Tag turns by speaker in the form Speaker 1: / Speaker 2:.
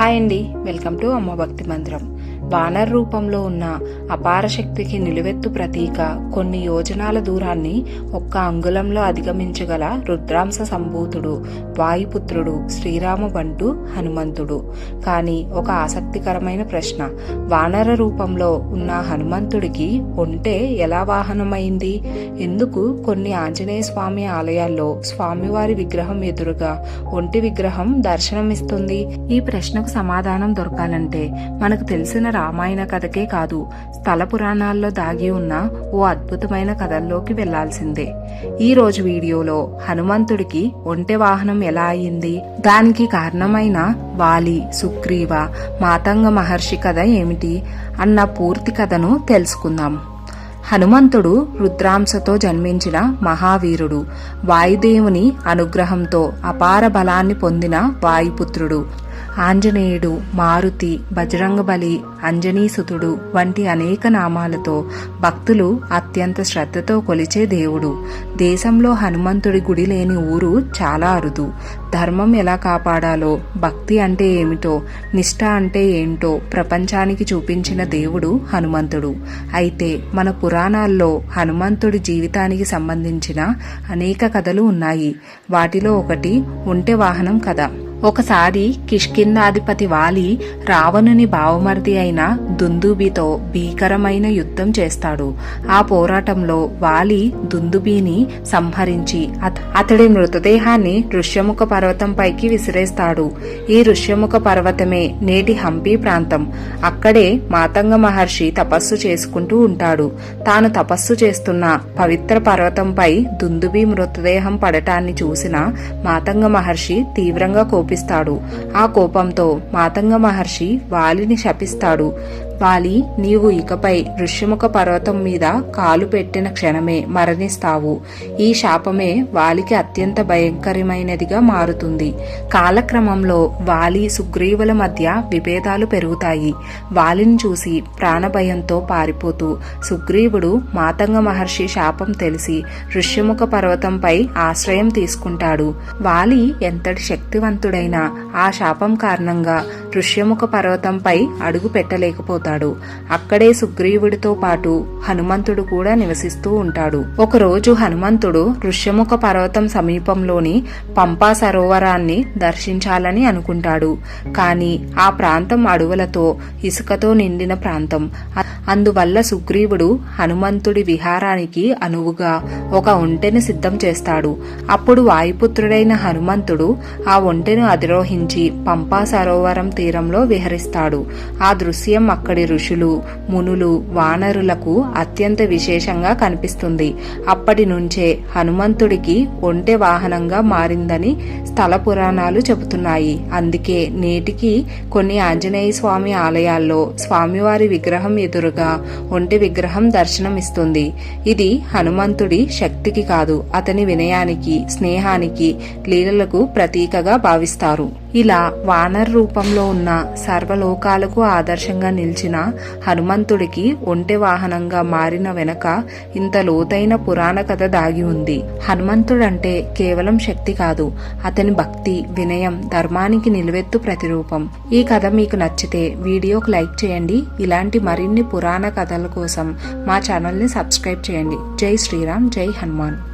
Speaker 1: Hi అండి. Welcome to అమ్మ భక్తి మందిరం. వానర్ రూపంలో ఉన్న అపార శక్తికి నిలువెత్తు ప్రతీక కొన్ని యోజనాల దూరాన్ని ఒక్క అంగుళంలో అధిగమించగల రుద్రాంశ సంభూతుడు వాయుపుత్రుడు శ్రీరామ బంటు హనుమంతుడు. కానీ ఒక ఆసక్తికరమైన ప్రశ్న వానర రూపంలో ఉన్న హనుమంతుడికి ఒంటే ఎలా వాహనమైంది? ఎందుకు కొన్ని ఆంజనేయ స్వామి ఆలయాల్లో స్వామివారి విగ్రహం ఎదురుగా ఒంటి విగ్రహం దర్శనమిస్తుంది? ఈ ప్రశ్నకు సమాధానం దొరకాలంటే మనకు తెలిసిన రామాయణ కథకే కాదు స్థల పురాణాల్లో దాగి ఉన్న ఓ అద్భుతమైన కథల్లోకి వెళ్ళాల్సిందే. ఈ రోజు వీడియోలో హనుమంతుడికి ఒంటె వాహనం ఎలా అయింది? దానికి కారణమైన వాలి సుగ్రీవ మాతంగ మహర్షి కథ ఏమిటి? అన్న పూర్తి కథను తెలుసుకుందాం. హనుమంతుడు రుద్రాంశతో జన్మించిన మహావీరుడు వాయుదేవుని అనుగ్రహంతో అపార బలాన్ని పొందిన వాయుపుత్రుడు ఆంజనేయుడు మారుతి బజరంగబలి అంజనీసుతుడు వంటి అనేక నామాలతో భక్తులు అత్యంత శ్రద్ధతో కొలిచే దేవుడు. దేశంలో హనుమంతుడి గుడి లేని ఊరు చాలా అరుదు. ధర్మం ఎలా కాపాడాలో భక్తి అంటే ఏమిటో నిష్ఠ అంటే ఏంటో ప్రపంచానికి చూపించిన దేవుడు హనుమంతుడు. అయితే మన పురాణాల్లో హనుమంతుడి జీవితానికి సంబంధించిన అనేక కథలు ఉన్నాయి. వాటిలో ఒకటి ఒంటె వాహనం కథ. ఒకసారి కిష్కిందాధిపతి వాలి రావణుని భావమర్ది అయిన దుందుబితో భీకరమైన యుద్ధం చేస్తాడు. ఆ పోరాటంలో వాలి దుందుబిని సంహరించి అత- అతడి మృతదేహాన్ని ఋష్యముఖ పర్వతంపైకి విసిరేస్తాడు. ఈ ఋష్యముఖ పర్వతమే నేటి హంపి ప్రాంతం. అక్కడే మాతంగ మహర్షి తపస్సు చేసుకుంటూ ఉంటాడు. తాను తపస్సు చేస్తున్న పవిత్ర పర్వతంపై దుందుబి మృతదేహం పడటాన్ని చూసిన మాతంగ మహర్షి తీవ్రంగా చూపిస్తాడు ఆ కోపంతో మాతంగ మహర్షి వాలిని శపిస్తాడు. వాలి నీవు ఇకపై ఋష్యముఖ పర్వతం మీద కాలు పెట్టిన క్షణమే మరణిస్తావు. ఈ శాపమే వాలికి అత్యంత భయంకరమైనదిగా మారుతుంది. కాలక్రమంలో వాలి సుగ్రీవుల మధ్య విభేదాలు పెరుగుతాయి. వాలిని చూసి ప్రాణభయంతో పారిపోతూ సుగ్రీవుడు మాతంగ మహర్షి శాపం తెలిసి ఋష్యముఖ పర్వతంపై ఆశ్రయం తీసుకుంటాడు. వాలి ఎంతటి శక్తివంతుడైనా ఆ శాపం కారణంగా ఋష్యముఖ పర్వతంపై అడుగు పెట్టలేకపోతాడు. అక్కడే సుగ్రీవుడితో పాటు హనుమంతుడు కూడా నివసిస్తూ ఉంటాడు. ఒకరోజు హనుమంతుడు ఋష్యముఖ పర్వతం సమీపంలోని పంపా సరోవరాన్ని దర్శించాలని అనుకుంటాడు. కానీ ఆ ప్రాంతం అడవులతో ఇసుకతో నిండిన ప్రాంతం. అందువల్ల సుగ్రీవుడు హనుమంతుడి విహారానికి అనువుగా ఒక ఒంటెను సిద్ధం చేస్తాడు. అప్పుడు వాయుపుత్రుడైన హనుమంతుడు ఆ ఒంటెను అధిరోహించి పంపా సరోవరం తీరంలో విహరిస్తాడు. ఆ దృశ్యం అక్కడి ఋషులు మునులు వానరులకు అత్యంత విశేషంగా కనిపిస్తుంది. అప్పటి నుంచే హనుమంతుడికి ఒంటె వాహనంగా మారిందని స్థల పురాణాలు చెబుతున్నాయి. అందుకే నేటికి కొన్ని ఆంజనేయ స్వామి ఆలయాల్లో స్వామివారి విగ్రహం ఎదురుగా ఒంటె విగ్రహం దర్శనమిస్తుంది. ఇది హనుమంతుడి శక్తికి కాదు అతని వినయానికి స్నేహానికి లీలలకు ప్రతీకగా భావిస్తారు. ఇలా వానర్ రూపంలో ఉన్న సర్వలోకాలకు ఆదర్శంగా నిలిచిన హనుమంతుడికి ఒంటె వాహనంగా మారిన వెనక ఇంత లోతైన పురాణ కథ దాగి ఉంది. హనుమంతుడంటే కేవలం శక్తి కాదు అతని భక్తి వినయం ధర్మానికి నిలువెత్తు ప్రతిరూపం. ఈ కథ మీకు నచ్చితే వీడియోకు లైక్ చేయండి. ఇలాంటి మరిన్ని పురాణ కథల కోసం మా ఛానల్ని సబ్స్క్రైబ్ చేయండి. జై శ్రీరామ్ జై హనుమాన్.